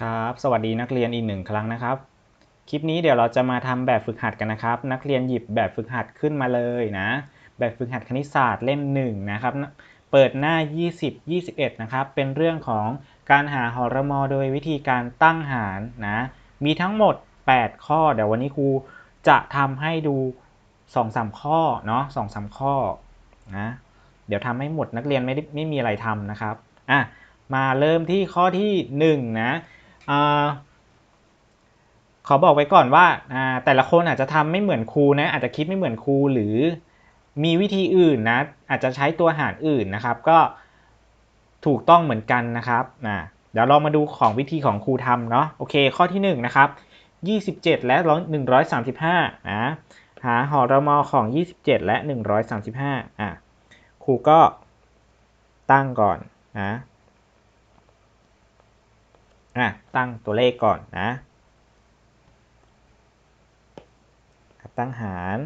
ครับสวัสดีนักเรียนอีกหนึ่งครั้งนะครับ คลิปนี้เดี๋ยวเราจะมาทำแบบฝึกหัดกันนะครับ นักเรียนหยิบแบบฝึกหัดขึ้นมาเลยนะ แบบฝึกหัดคณิตศาสตร์เล่มหนึ่งนะครับ เปิดหน้า 20 21 นะครับ เป็นเรื่องของการหาหอรมอโดยวิธีการตั้งหารนะ มีทั้งหมด 8 ข้อ เดี๋ยววันนี้ครูจะทำให้ดู2-3ข้อเนาะ2-3ข้อนะ เดี๋ยวทำให้หมดนักเรียนไม่ได้ไม่มีอะไรทำนะครับ อะ มาเริ่มที่ข้อที่ 1 นะ ขอบอกไว้ก่อนว่าแต่ละคนอาจจะทำไม่เหมือนครูนะอาจจะคิดไม่เหมือนครูหรือมีวิธีอื่นนะอาจจะใช้ตัวหารอื่นนะครับ ก็ถูกต้องเหมือนกันนะครับนะเดี๋ยวเรามาดูของวิธีของครูทำเนาะโอเคข้อที่1นะครับ27 และ 135นะหาหอรมอของ 27 และ 135อะครูก็ตั้งก่อนนะ อะตั้งตัวเลขก่อนนะตั้งหาร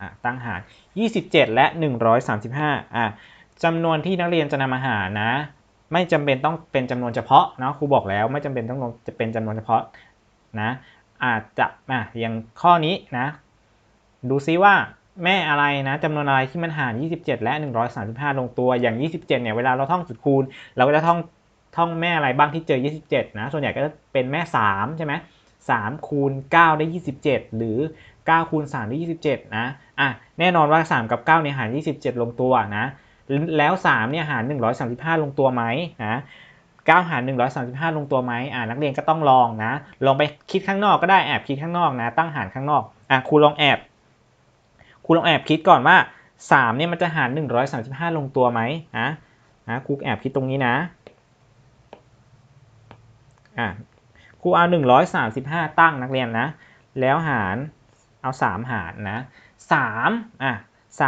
อะตั้งหาร 27 และ 135อะจำนวนที่นักเรียนจะนำมาหารนะ ไม่จำเป็นต้องเป็นจำนวนเฉพาะเนาะครูบอกแล้วไม่จำเป็นต้องจะเป็นจำนวนเฉพาะนะอาจจะอะอย่างข้อนี้นะดูซิว่าแม่อะไรนะจำนวนอะไรที่มันหาร 27 และ 135 ลงตัวอย่าง 27 เนี่ย เวลาเราท่องจุดคูณ เราก็จะท่อง ท่องแม่อะไรบ้างที่เจอ 27 นะ ส่วนใหญ่ก็จะเป็นแม่ 3 ใช่ไหม3คูณ9ได้ 27 หรือ 9คูณ3ได้ 27 นะ อะ แน่นอนว่า 3 กับ9เนี่ยหาร 27 ลงตัวนะ แล้ว 3 เนี่ยหาร 135 ลงตัวไหมนะ9หาร 135 ลงตัวไหมอ่านักเรียนก็ต้องลองนะ ลองไปคิดข้างนอกก็ได้ แอบคิดข้างนอกนะ ตั้งหารข้างนอก อะครูลองแอบ ครูลองแอบคิดก่อนว่า 3 เนี่ยมันจะหาร 135 ลงตัวไหมนะนะครูแอบคิดตรงนี้นะ อะครูเอา135ตั้งนักเรียนนะ แล้วหารเอา3หารนะ3อะ3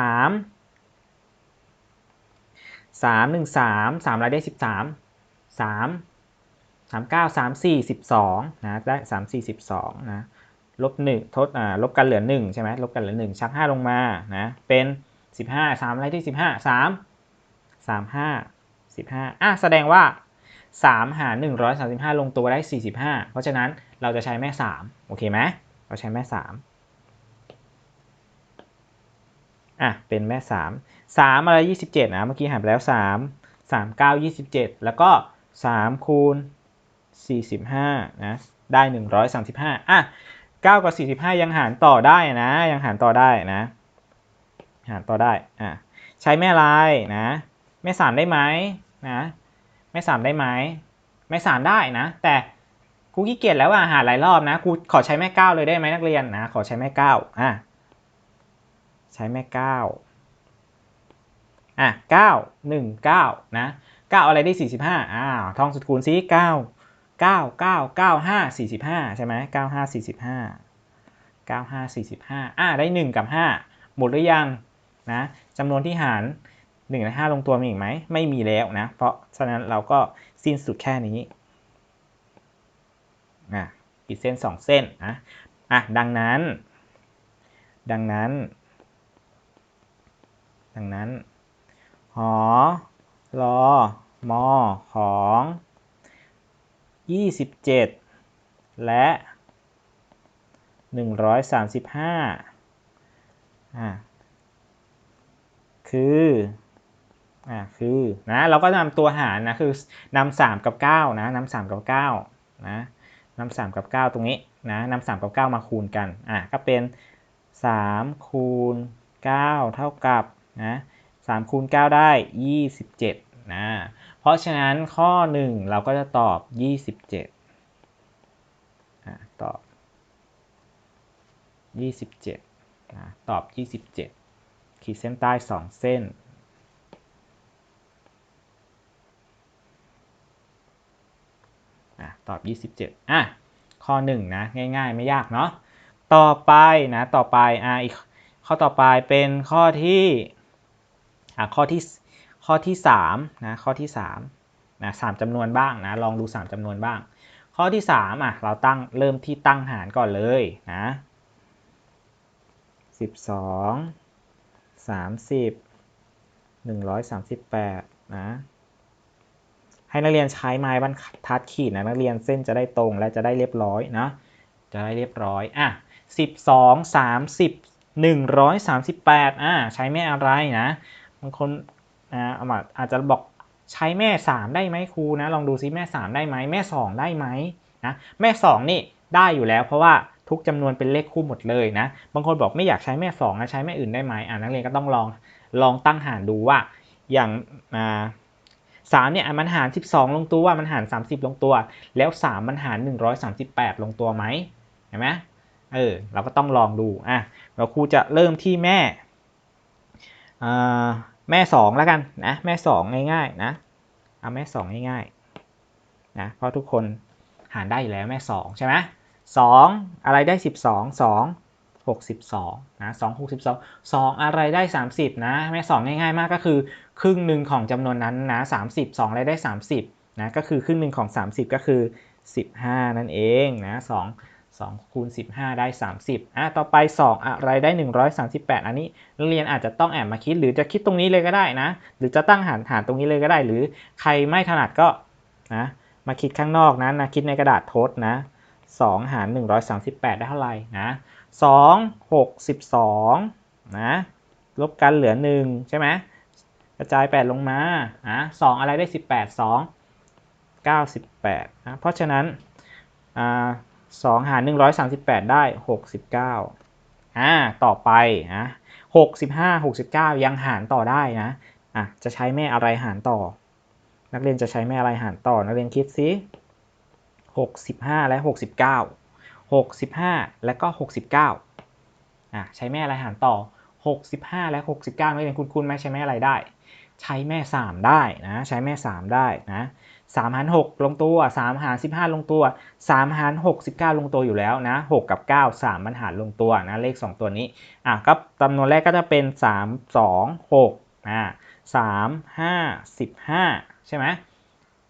3 1 3 3อะไรได้13 3 3 9 3 4 12นะได้3 4 12นะลบ1ทดอ่าลบกันเหลือ1ใช่ไหมลบกันเหลือ1ชัก5ลงมานะเป็น15 3อะไรที่15 3 3 5 15อะแสดงว่า 3 หาร 135 ลงตัวได้ 45 เพราะฉะนั้นเราจะใช้แม่ 3 โอเคไหมเราใช้แม่ 3 อะ เป็นแม่ 3 3อะไร27 นะ เมื่อกี้หารไปแล้ว 3 3 9 27 แล้วก็ 3 คูณ 45 นะ ได้ 135 อะ 9 กับ 45 ยังหารต่อได้นะ ยังหารต่อได้นะ หารต่อได้ อะ ใช้แม่ลายนะ แม่ 3 ได้ไหมนะ ไม่สามได้ไหมไม่สามได้นะ แต่ครูขี้เกียจแล้วอะหาหลายรอบนะครูขอใช้แม่เก้าเลยได้ไหมนักเรียนนะ ขอใช้แม่เก้าอะใช้แม่เก้าอะเก้าหนึ่งเก้านะเก้าอะไรได้สี่สิบห้าอ้าวท่องสุดคูณซิเก้าเก้าเก้าเก้าห้าสี่สิบห้าใช่ไหมเก้าห้าสี่สิบห้าเก้าห้าสี่สิบห้าอะได้หนึ่งกับห้าหมดหรือยังนะจำนวนที่หาร 1ใน5ลงตัวมีอีกไหมไม่มีแล้วนะ เพราะฉะนั้นเราก็สิ้นสุดแค่นี้อะอีกเส้น 2 เส้นนะอะดังนั้น ดังนั้น ดังนั้นหอรอมอของ 27 และ 135อะคือ อ่าคือนะเราก็นำตัวหารนะคือนำสามกับเก้านะนำสามกับเก้านะนำสามกับเก้าตรงนี้นะนำสามกับเก้ามาคูณกันอะก็เป็นสามคูณเก้าเท่ากับนะสามคูณเก้าได้ยี่สิบเจ็ดนะเพราะฉะนั้นข้อหนึ่งเราก็จะตอบยี่สิบเจ็ดอะตอบยี่สิบเจ็ดนะตอบยี่สิบเจ็ดขีดเส้นใต้สองเส้น ตอบ 27อะข้อ1นะง่ายๆ ไม่ยากเนาะต่อไปนะต่อไปอะอีกข้อต่อไปเป็นข้อที่อะข้อที่ข้อที่3นะข้อที่3นะสจำนวนบ้างนะลองดู 3จำนวนบ้าง ข้อที่3อะเราตั้งเริ่มที่ตั้งหารก่อนเลยนะ12 30 138นะ ให้นักเรียนใช้ไม้บรรทัดขีดนะนักเรียนเส้นจะได้ตรงและจะได้เรียบร้อยนะจะได้เรียบร้อยอะ12 30 138อะใช้แม่อะไรนะบางคนนะอาจจะบอกใช้แม่ 3 ได้ไหมครูนะลองดูซิแม่ 3 ได้ไหมแม่ 2 ได้ไหมนะแม่ 2 นี่ได้อยู่แล้ว เพราะว่าทุกจำนวนเป็นเลขคู่หมดเลยนะบางคนบอกไม่อยากใช้แม่2นะใช้แม่อื่นได้ไหมอ่านักเรียนก็ต้องลองลองตั้งหารดูว่าอย่างอ่า สามเนี่ยมันหาร 12 ลงตัวมันหาร 30 ลงตัว แล้ว 3 มันหาร 138 ลงตัวไหมเห็นไหมเออเราก็ต้องลองดูอะเราครูจะเริ่มที่แม่แม่ 2 แล้วกันนะแม่ 2 ง่ายๆนะเอาแม่ 2 ง่ายๆนะเพราะทุกคนหารได้อยู่แล้วแม่ 2 ใช่ไหม2อะไรได้ 12 2 62นะ2 62 2 อะไรได้ 30นะแม่ 2 ง่ายๆมากก็คือ ครึ่งหนึ่งของจำนวนนั้นนะ30 2อะไรได้ 30นะก็คือครึ่งหนึ่งของ 30 ก็คือ 15 นั่นเองนะ2 2คูณ15 ได้ 30อะต่อไป 2 อะไรได้ 138 อันนี้นักเรียนอาจจะต้องแอบมาคิด หรือจะคิดตรงนี้เลยก็ได้นะ หรือจะตั้งหารหารตรงนี้เลยก็ได้ หรือใครไม่ถนัดก็นะมาคิดข้างนอกนะนะคิดในกระดาษทดนะ2หาร 138 ได้เท่าไหร่นะ2 62 นะลบกันเหลือ 1 ใช่ไหม กระจาย 8 ลงมานะ2อะไรได้ 18 2 98นะเพราะฉะนั้นอ่า2หาร 138 ได้ 69อ่าต่อไปนะ65 69 ยังหารต่อได้นะอะจะใช้แม่อะไรหารต่อ นักเรียนจะใช้แม่อะไรหารต่อ นักเรียนคิดซิ65 และ 69 65 และก็ 69อะใช้แม่อะไรหารต่อ 65 และ 69นักเรียนคุ้นๆไหมใช้แม่อะไรได้ ใช้แม่ 3 ได้นะใช้แม่ 3 ได้นะ3หาร6ลงตัว 3 หาร 15 ลงตัว 3 หาร 69 ลงตัวอยู่แล้วนะ6กับ 9 3 มันหารลงตัวนะเลข 2 ตัวนี้อะก็จำนวนแรกก็จะเป็น 3 2 6อ่า3 5 15 ใช่ไหม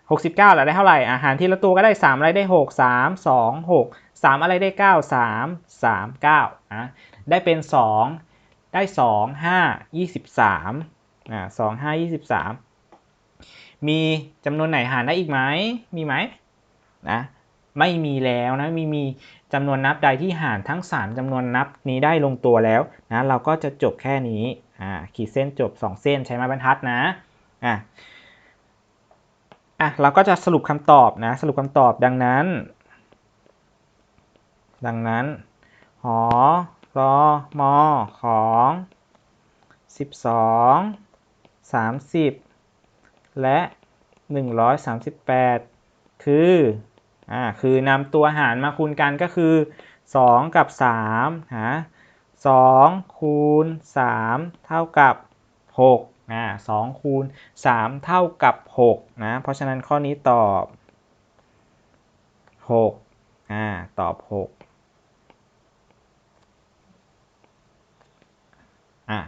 69แล้วได้เท่าไหร่อาหารที่ละตัวก็ได้ 3 อะไรได้ 6 3 2 6 3 อะไรได้ 9 3 3 9นะได้เป็น 2 ได้2 5 23อ่า2 5 23มีจำนวนไหนหารได้อีกไหมมีไหมนะไม่มีแล้วนะมีมีจำนวนนับใดที่หารทั้ง 3จำนวนนับนี้ได้ลงตัวแล้วนะเราก็จะจบแค่นี้อ่าขีดเส้นจบ 2 เส้นใช้ไม้บรรทัดนะอะอะเราก็จะสรุปคำตอบนะสรุปคำตอบดังนั้น ดังนั้นหอ รอมอของ12 30และ138คืออ่าคือนำตัวหารมาคูณกันก็คือ2กับ3หา2คูณ3เท่ากับ6อ่า2คูณ3เท่ากับ6นะเพราะฉะนั้นข้อนี้ตอบ6อ่าตอบ6อะ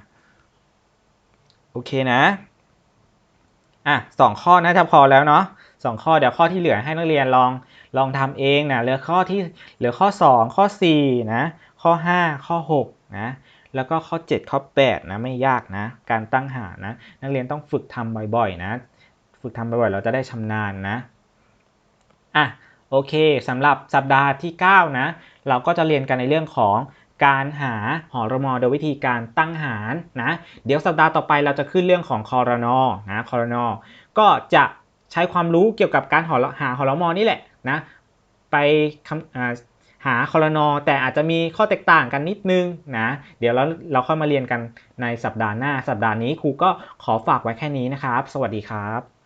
โอ เคนะอะสองข้อน่าจะพอแล้วเนาะสองข้อเดี๋ยวข้อที่เหลือให้นักเรียนลองลองทำเองนะเหลือข้อที่เหลือข้อ 2 ข้อ4นะข้อ 5 ข้อ6นะแล้วก็ข้อ 7 ข้อ8นะไม่ยากนะการตั้งหานะนักเรียนต้องฝึกทำบ่อยๆนะฝึกทำบ่อยๆเราจะได้ชำนาญนะอะโอเคสำหรับสัปดาห์ที่ 9 นะ เราก็จะเรียนกันในเรื่องของ การหาหอรมอโดยวิธีการตั้งหารนะเดี๋ยวสัปดาห์ต่อไปเราจะขึ้นเรื่องของคอรนอนะคอรนอก็จะใช้ความรู้เกี่ยวกับการหาหอรมอนี่แหละนะไปหาคอรนอแต่อาจจะมีข้อแตกต่างกันนิดนึงนะเดี๋ยวเราเราค่อยมาเรียนกันในสัปดาห์หน้า สัปดาห์นี้ครูก็ขอฝากไว้แค่นี้นะครับ สวัสดีครับ